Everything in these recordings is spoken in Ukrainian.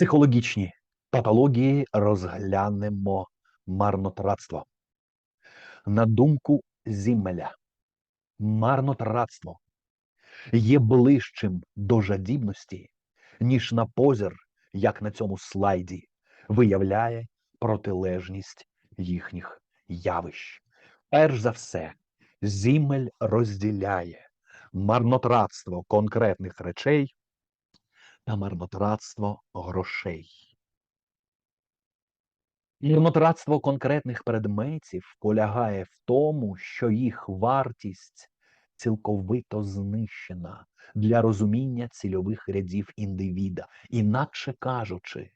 Психологічні патології розглянемо марнотратство. На думку Зіммеля, марнотратство є ближчим до жадібності, ніж на позір, як на цьому слайді, виявляє протилежність їхніх явищ. Перш за все, Зіммель розділяє марнотратство конкретних речей та марнотратство грошей. Марнотратство конкретних предметів полягає в тому, що їх вартість цілковито знищена для розуміння цільових рядів індивіда. Інакше кажучи,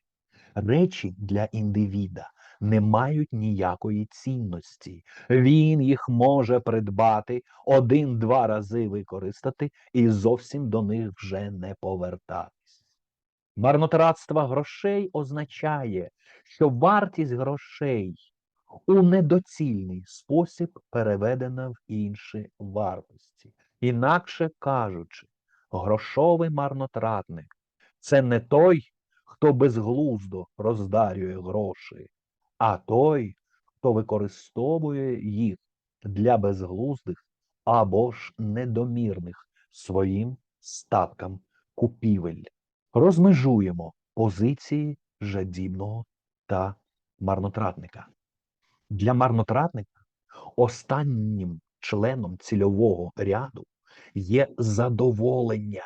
речі для індивіда не мають ніякої цінності. Він їх може придбати один-два рази використати і зовсім до них вже не повертатись. Марнотратство грошей означає, що вартість грошей у недоцільний спосіб переведена в інші вартості. Інакше кажучи, грошовий марнотратник це не той, хто безглуздо роздарює гроші, а той, хто використовує їх для безглуздих або ж недомірних своїм статкам купівель. Розмежуємо позиції жадібного та марнотратника. Для марнотратника останнім членом цільового ряду є задоволення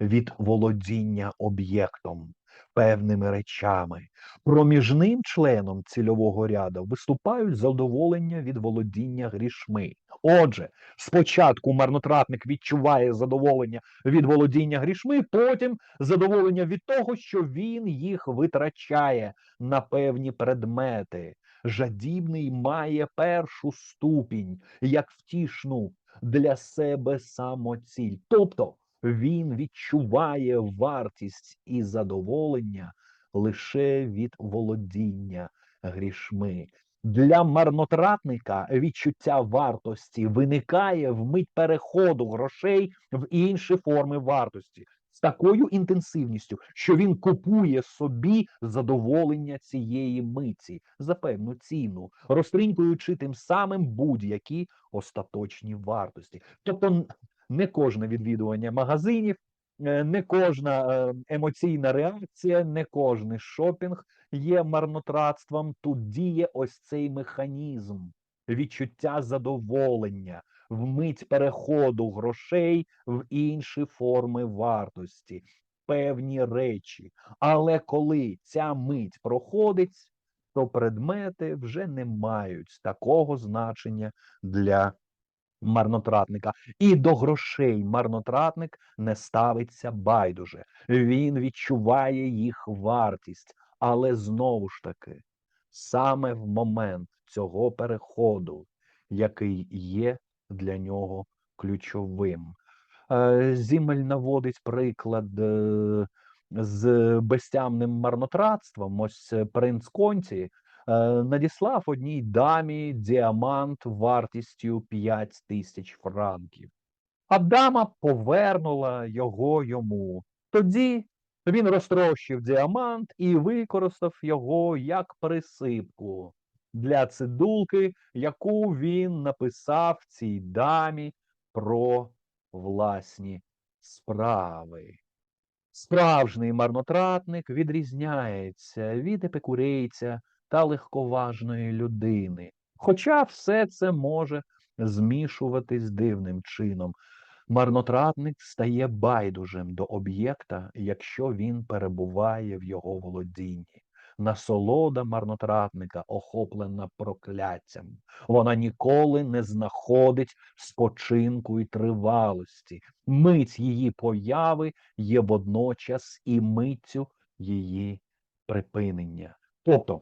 від володіння об'єктом, певними речами. Проміжним членом цільового ряду виступають задоволення від володіння грішми. Отже, спочатку марнотратник відчуває задоволення від володіння грішми, потім задоволення від того, що він їх витрачає на певні предмети. Жадібний має першу ступінь як втішну для себе самоціль. Тобто він відчуває вартість і задоволення лише від володіння грішми. Для марнотратника відчуття вартості виникає в мить переходу грошей в інші форми вартості з такою інтенсивністю, що він купує собі задоволення цієї миті за певну ціну, розтринькуючи тим самим будь-які остаточні вартості. Тобто не кожне відвідування магазинів, е, не кожна е, емоційна реакція, не кожний шопінг є марнотратством. Тут діє ось цей механізм відчуття задоволення, вмить переходу грошей в інші форми вартості, певні речі. Але коли ця мить проходить, то предмети вже не мають такого значення для марнотратника. І до грошей марнотратник не ставиться байдуже. Він відчуває їх вартість, але знову ж таки, саме в момент цього переходу, який є для нього ключовим. Е, Зімель наводить приклад е, з безтямним марнотратством. Ось е, принц Конті надіслав одній дамі діамант вартістю 5 тисяч франків. А дама повернула його йому. Тоді він розтрощив діамант і використав його як присипку для цидулки, яку він написав цій дамі про власні справи. Справжній марнотратник відрізняється від епикурейця та легковажної людини. Хоча все це може змішуватись дивним чином. Марнотратник стає байдужим до об'єкта, якщо він перебуває в його володінні. Насолода марнотратника охоплена прокляттям. Вона ніколи не знаходить спочинку і тривалості. Мить її появи є водночас і миттю її припинення. Тобто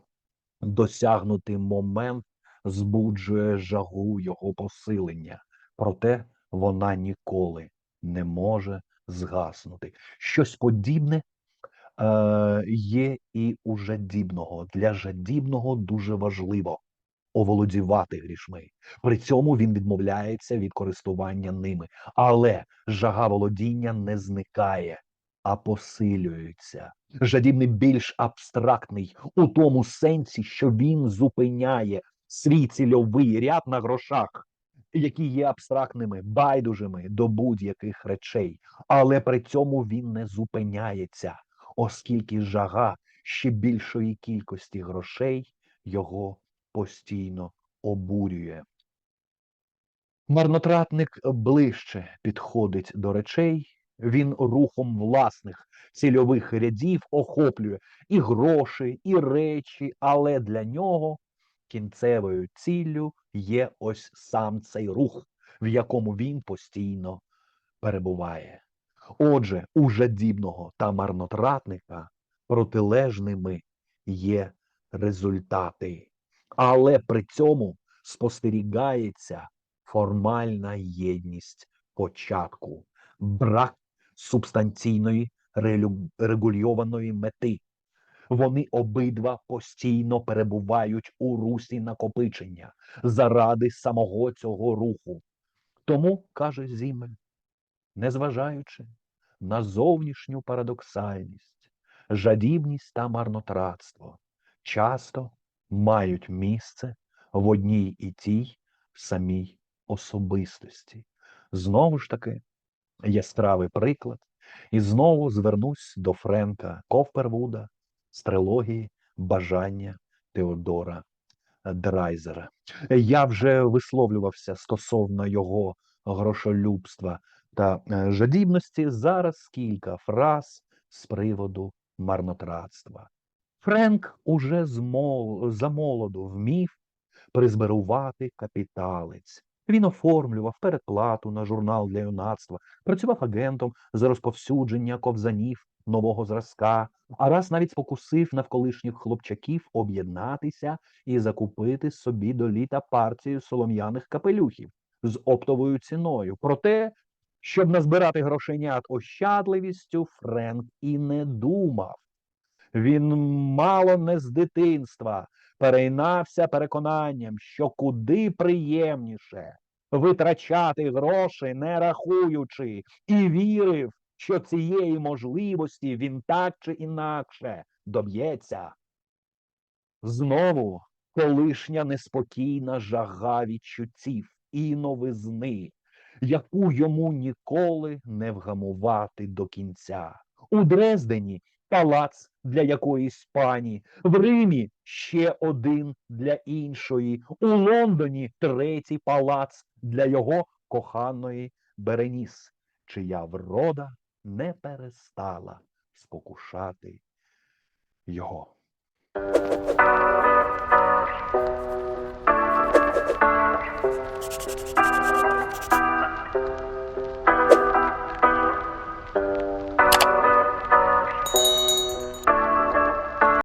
досягнутий момент збуджує жагу його посилення, проте вона ніколи не може згаснути. Щось подібне е, є і у жадібного. Для жадібного дуже важливо оволодівати грішми. При цьому він відмовляється від користування ними, але жага володіння не зникає. а посилюються. Жадібний більш абстрактний у тому сенсі, що він зупиняє свій цільовий ряд на грошах, які є абстрактними, байдужими до будь-яких речей, але при цьому він не зупиняється, оскільки жага ще більшої кількості грошей його постійно обурює. Марнотратник ближче підходить до речей, він рухом власних цільових рядів охоплює і гроші, і речі, але для нього кінцевою ціллю є ось сам цей рух, в якому він постійно перебуває. Отже, у жадібного та марнотратника протилежними є результати, але при цьому спостерігається формальна єдність початку, брак субстанційної регульованої мети. Вони обидва постійно перебувають у русі накопичення заради самого цього руху. Тому, каже Зімель, незважаючи на зовнішню парадоксальність, жадібність та марнотратство часто мають місце в одній і тій самій особистості. Знову ж таки, яскравий приклад, і знову звернусь до Френка Ковпервуда з трилогії Бажання Теодора Драйзера. Я вже висловлювався стосовно його грошолюбства та е, жадібності. Зараз кілька фраз з приводу марнотратства. Френк уже замолоду вмів призберувати капіталець. Він оформлював передплату на журнал для юнацтва, працював агентом з розповсюдження ковзанів нового зразка, а раз навіть спокусив навколишніх хлопчаків об'єднатися і закупити собі до літа партію солом'яних капелюхів з оптовою ціною. Проте, щоб назбирати грошенят ощадливістю, Френк і не думав. Він мало не з дитинства перейнався переконанням, що куди приємніше витрачати гроші, не рахуючи, і вірив, що цієї можливості він так чи інакше доб'ється. Знову колишня неспокійна жага відчуттів і новизни, яку йому ніколи не вгамувати до кінця. У Дрездені палац для якоїсь пані, в Римі ще один для іншої, у Лондоні третій палац для його коханої Береніс, чия врода не перестала спокушати його.